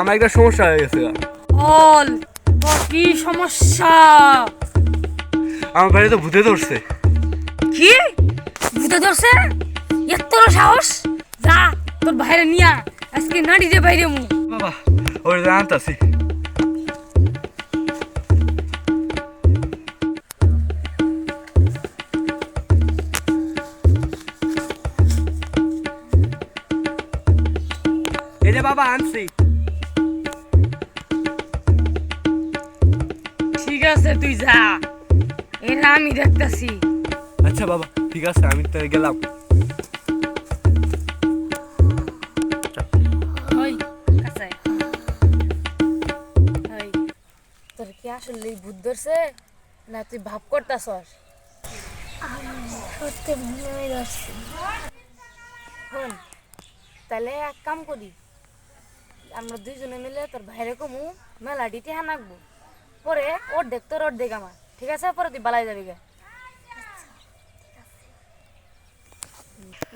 আমার একটা সমস্যা হয়ে গেছে। বল কি সমস্যা? আমার বাড়িতে ভূতে ধরছে। কি? ভূতে ধরছে? এত বড় সাহস? যা তোর বাইরে নিয়া আজকে নাড়ি দে বাইরে মু। বাবা ওই জানতাছি এই যে বাবা আনছি। আছে তুই যা। এরা আমি দেখতাছি। আচ্ছা বাবা ঠিক আছে আমি তো গেলাম। তোর কি আসলে ভূত ধরছে? না তুই ভাব করতাছস? সত্যি ভেঙে যাচ্ছে শোন তাহলে এক কাম করি। আমরা দুইজনে মিলে তোর ভাইরে কমু মেলা ডিটে হানাকবো পরে ওর দেখ তোর ওর দেখ আমার। ঠিক আছে? পরে তুই বালাই যাবি গে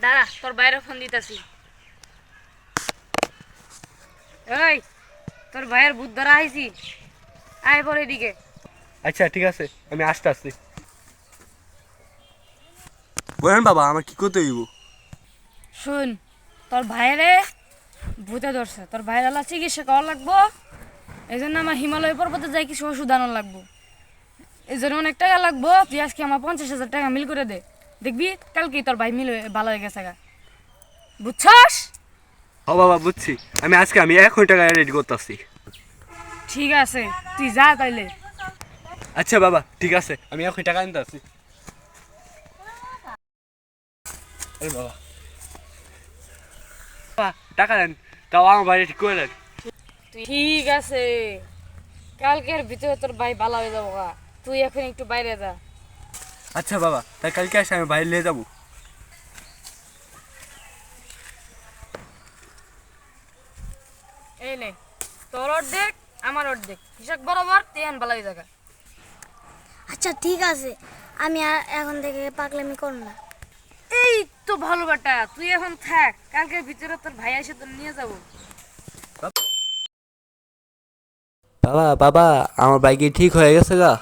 দাঁড়া তোর বাইরে ফোন দিতেছি। এই তোর ভাইয়ের ভূত ধরা আইছি। আয় পরে এদিকে। আচ্ছা ঠিক আছে আমি আসতে আসছি বলেন বাবা আমার কি করতে হইব? শুন তোর ভাইরে ভূতে ধরছে। তোর ভাইয়ের আলা চিকিৎসা করা লাগবো। এই জন্য আমার হিমালয় পর্বতে যাই কিছু ওষুধ আনার লাগবো। এই জন্য অনেক টাকা লাগবো। তুই আজকে আমার পঞ্চাশ হাজার টাকা মিল করে দে। দেখবি কালকেই তোর ভাই মিল ভালো হয়ে গেছে গা। বুঝছস? ও বাবা বুঝছি। আমি আজকে আমি এখন টাকা রেডি করতেছি। ঠিক আছে তুই যা তাইলে। আচ্ছা বাবা ঠিক আছে। আমি এখন টাকা আনতে বাবা। বাবা, টাকা দেন। তাও আমার বাড়ি ঠিক করে দেন। ঠিক আছে। কালকের ভিতরে তোর ভাই ভালো হয়ে যাব গা তুই এখন একটু বাইরে যা। আচ্ছা বাবা তাই কালকে আসে আমি বাইরে নিয়ে যাব। এই নে তোর অর্ধেক আমার অর্ধেক। হিসাব বরাবর তেহান ভালো হয়ে যাগা আচ্ছা ঠিক আছে। আমি আর এখন থেকে পাগলামি করব না। এই তো ভালো বেটা তুই এখন থাক। কালকের ভিতরে তোর ভাই এসে তোর নিয়ে যাব। বাবা বাবা আমার বাইকে ঠিক হয়ে গেছে গা?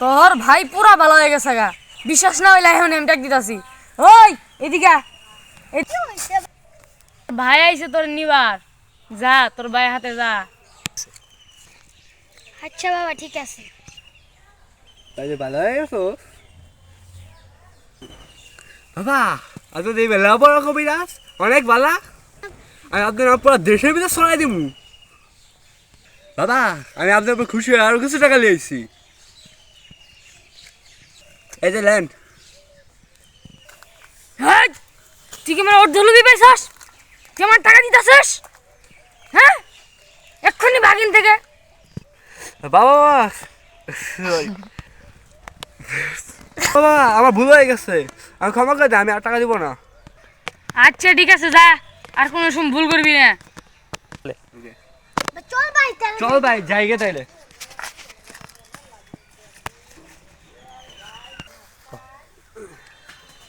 তোর ভাই পুরা ভালো হয়ে গেছে গা। বিশ্বাস না হইলে এখন এমটাক দিতাছি। ওই এদিকে আ। ভাই আইছে তোর নিবার। যা তোর ভাই হাতে যা। আচ্ছা বাবা ঠিক আছে। তাহলে ভালো হয়ে গেছো বাবা আজ এই বেলা বড় কবিরাজ। অনেক ভালা আমি আপনার পুরো দেশের ভিতরে ছড়াই দিব বাবা আমি আপনার উপর খুশি হয়ে আরও কিছু টাকা লিয়েছি এই যে লেন। হ্যাঁ তুই কি আমার অর্ধ লুবি পাইছস? তুই আমার টাকা দিতাছিস? হ্যাঁ? এক্ষুনি বাগিন থেকে। বাবা বাবা। বাবা আমার ভুল হয়ে গেছে। আমি ক্ষমা করে দে আমি আর টাকা দিব না। আচ্ছা ঠিক আছে যা। আর কোনো সময় ভুল করবি না। চল ভাই যাই চল ভাই জায়গা তাইলে।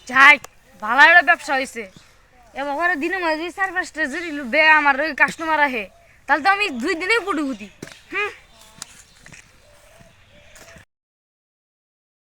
যাই ভালো একটা ব্যবসা হয়েছে এবার দিনে মাঝে চার পাঁচটা যদি বে আমার কাস্টমার আহে। তাহলে তো আমি দুই দিনে পুটি পুটি হুম?